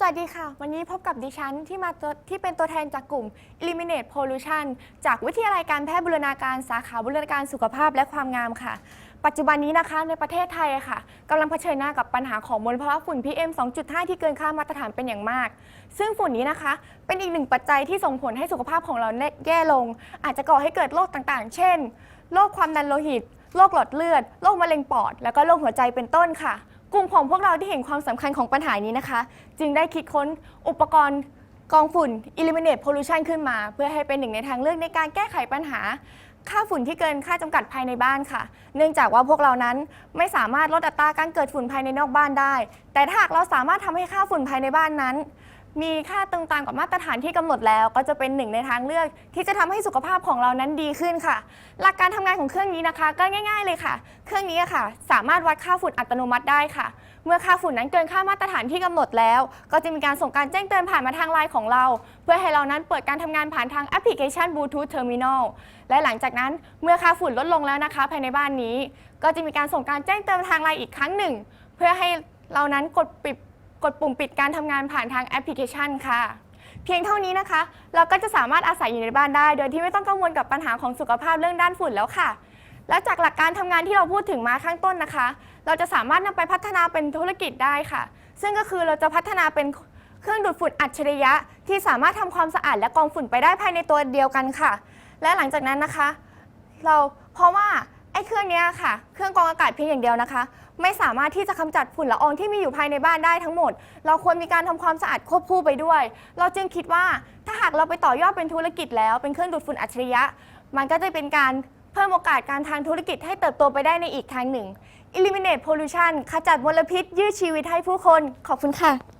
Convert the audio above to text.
สวัสดีค่ะ วันนี้พบกับดิฉันที่มาตัวที่เป็นตัวแทนจากกลุ่ม Eliminate Pollution จากวิทยาลัยการแพทย์บูรณาการสาขาบูรณาการสุขภาพและความงามค่ะ ปัจจุบันนี้นะคะในประเทศไทยค่ะกำลังเผชิญหน้ากับปัญหาของมลภาวะฝุ่น PM 2.5 ที่เกินค่ามาตรฐานเป็นอย่างมาก ซึ่งฝุ่นนี้นะคะ เป็นอีกหนึ่งปัจจัยที่ส่งผลให้สุขภาพของเราแย่ลง อาจจะก่อให้เกิดโรคต่างๆ เช่นโรคความดันโลหิตโรคหลอดเลือดโรคมะเร็งปอด แล้วก็โรคหัวใจเป็นต้นค่ะ กลุ่มของพวกเราที่เห็นความสำคัญของปัญหานี้นะคะ จึงได้คิดค้นอุปกรณ์กองฝุ่น Eliminate Pollution ขึ้นมา เพื่อให้เป็นหนึ่งในทางเลือกในการแก้ไขปัญหา ค่าฝุ่นที่เกินค่าจำกัดภายในบ้านค่ะ เนื่องจากว่าพวกเรานั้นไม่สามารถลดอัตราการเกิดฝุ่นภายในนอกบ้านได้ แต่ถ้าหากเราสามารถทำให้ค่าฝุ่นภายในบ้านนั้น มีค่าตรงตามกับมาตรฐานที่กำหนดแล้ว ก็จะเป็นหนึ่งในทางเลือก ที่จะทำให้สุขภาพของเรานั้นดีขึ้นค่ะ หลักการทำงานของเครื่องนี้นะคะ ก็ง่าย ๆ เลยค่ะ เครื่องนี้อะค่ะ สามารถวัดค่าฝุ่นอัตโนมัติได้ค่ะ เมื่อค่าฝุ่นนั้นเกินค่ามาตรฐานที่กำหนดแล้ว ก็จะมีการส่งการแจ้งเตือนผ่านมาทางไลน์ของเรา เพื่อให้เรานั้นเปิดการทำงานผ่านทางแอปพลิเคชัน Bluetooth Terminal และหลังจากนั้นเมื่อค่าฝุ่นลดลงแล้วนะคะ ภายในบ้านนี้ ก็จะมีการส่งการแจ้งเตือนทางไลน์อีกครั้งหนึ่ง เพื่อให้เรานั้นกดปิด กดปุ่มปิดการทำงานผ่านทางแอปพลิเคชันค่ะ เพียงเท่านี้นะคะ เราก็จะสามารถอาศัยอยู่ในบ้านได้ โดยที่ไม่ต้องกังวลกับปัญหาของสุขภาพเรื่องด้านฝุ่นแล้วค่ะ และจากหลักการทำงานที่เราพูดถึงมาข้างต้นนะคะ เราจะสามารถนำไปพัฒนาเป็นธุรกิจได้ค่ะ ซึ่งก็คือเราจะพัฒนาเป็นเครื่องดูดฝุ่นอัจฉริยะ ที่สามารถทำความสะอาดและกรองฝุ่นไปได้ภายในตัวเดียวกันค่ะ และหลังจากนั้นนะคะ เราเพราะว่า เครื่องนี้ค่ะ เครื่องกรองอากาศเพียงอย่างเดียวนะคะ ไม่สามารถที่จะกำจัดฝุ่นละอองที่มีอยู่ภายในบ้านได้ทั้งหมด เราควรมีการทำความสะอาดควบคู่ไปด้วย เราจึงคิดว่าถ้าหากเราไปต่อยอดเป็นธุรกิจแล้ว เป็นเครื่องดูดฝุ่นอัจฉริยะ มันก็จะเป็นการเพิ่มโอกาสการทางธุรกิจให้เติบโตไปได้ในอีกทางหนึ่ง Eliminate Pollution ขจัดมลพิษ ยืดชีวิตให้ผู้คน ขอบคุณค่ะ